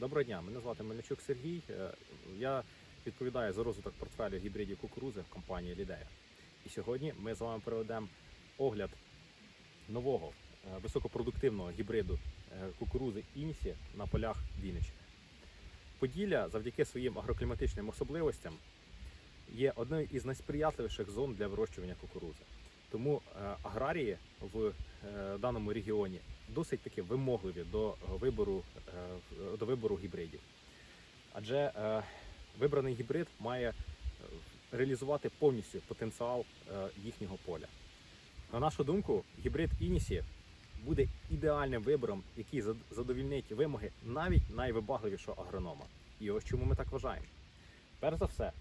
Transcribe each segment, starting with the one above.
Доброго дня, мене звати Мельничук Сергій. Е, Я відповідаю за розвиток портфелю гібридів кукурузи в компанії Лідея. І сьогодні ми з вами проведемо огляд нового е, високопродуктивного гібриду е, кукурузи Інсі на полях Вінниччини. Поділля завдяки своїм агрокліматичним особливостям є одною із найсприятливіших зон для вирощування кукурузи. Тому е, аграрії в е, даному регіоні досить таки вимогливі до вибору, е, до вибору гібридів. Адже вибраний гібрид має реалізувати повністю потенціал їхнього поля. На нашу думку, гібрид Інісі буде ідеальним вибором, який задовільнить вимоги навіть найвибагливішого агронома. І ось чому ми так вважаємо. Перш за все,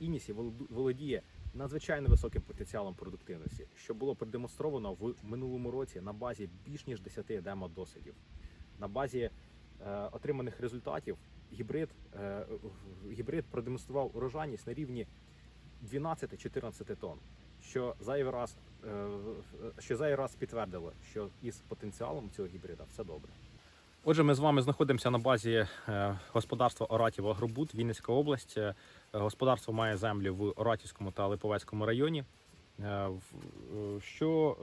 Інісі володіє надзвичайно високим потенціалом продуктивності, що було продемонстровано в минулому році на базі більш ніж 10 демо-досвідів. На базі е, отриманих результатів гібрид, е, гібрид продемонстрував урожайність на рівні 12-14 тонн, що зайвий раз, е, що зайвий раз підтвердило, що із потенціалом цього гібрида все добре. Отже, ми з вами знаходимося на базі е, господарства Оратів Агробут, Вінницька область. Е, Господарство має землі в Оратівському та Липовецькому районі. Е, Що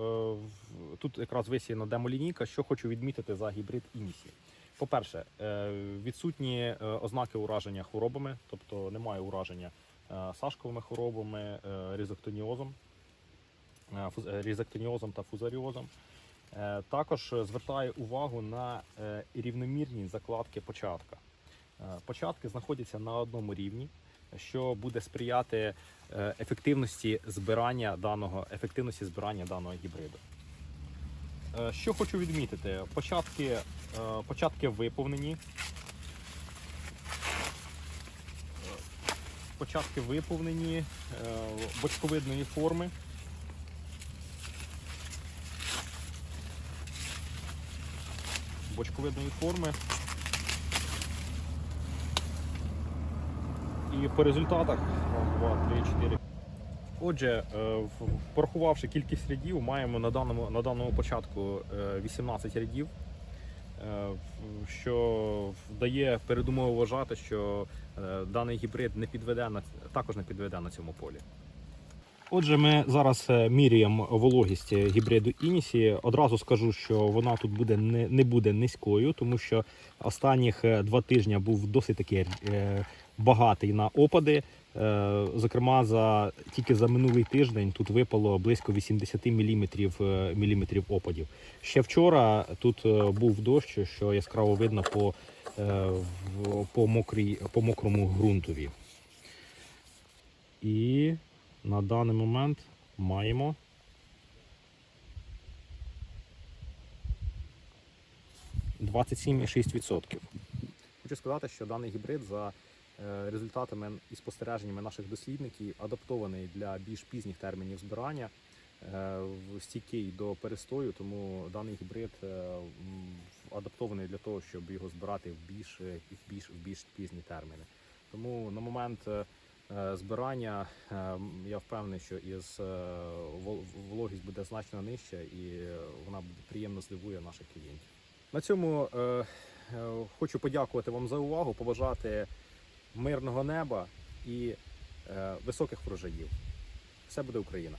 тут якраз висіяна демолінійка, що хочу відмітити за гібрид Інісі. По-перше, відсутні ознаки ураження хворобами, тобто немає ураження сашковими хворобами, різоктоніозом, різоктоніозом та фузаріозом. Е, Також звертає увагу на е, рівномірні закладки початка. Е, Початки знаходяться на одному рівні, що буде сприяти ефективності збирання даного, ефективності збирання даного гібриду. Що хочу відмітити, початки, початки виповнені. Початки виповнені бочковидної форми. Бочковидної форми. І по результатах 2, 3, 4. Отже, е, порахувавши кількість рядів, маємо на даному, на даному початку е, 18 рядів, е, що дає передумову вважати, що е, даний гібрид не підведе на, також не підведе на цьому полі. Отже, ми зараз е, міряємо вологість гібриду Інісі. Одразу скажу, що вона тут буде не, не буде низькою, тому що останніх е, два тижні був досить таки е, багатий на опади. Зокрема, за тільки за минулий тиждень тут випало близько 80 мм, міліметрів опадів. Ще вчора тут був дощ, що яскраво видно по, по, мокрій, по мокрому ґрунтові. І на даний момент маємо відсотків. Хочу сказати, що даний гібрид за е, результатами і спостереженнями наших дослідників адаптований для більш пізніх термінів збирання, е, стійкий до перестою, тому даний гібрид е, адаптований для того, щоб його збирати в більш, в більш, в більш пізні терміни. Тому на момент збирання е, я впевнений, що із е, вологість буде значно нижча і е, вона приємно здивує наших клієнтів. На цьому е, е, хочу подякувати вам за увагу, побажати мирного неба і е, високих врожаїв. Все буде Україна!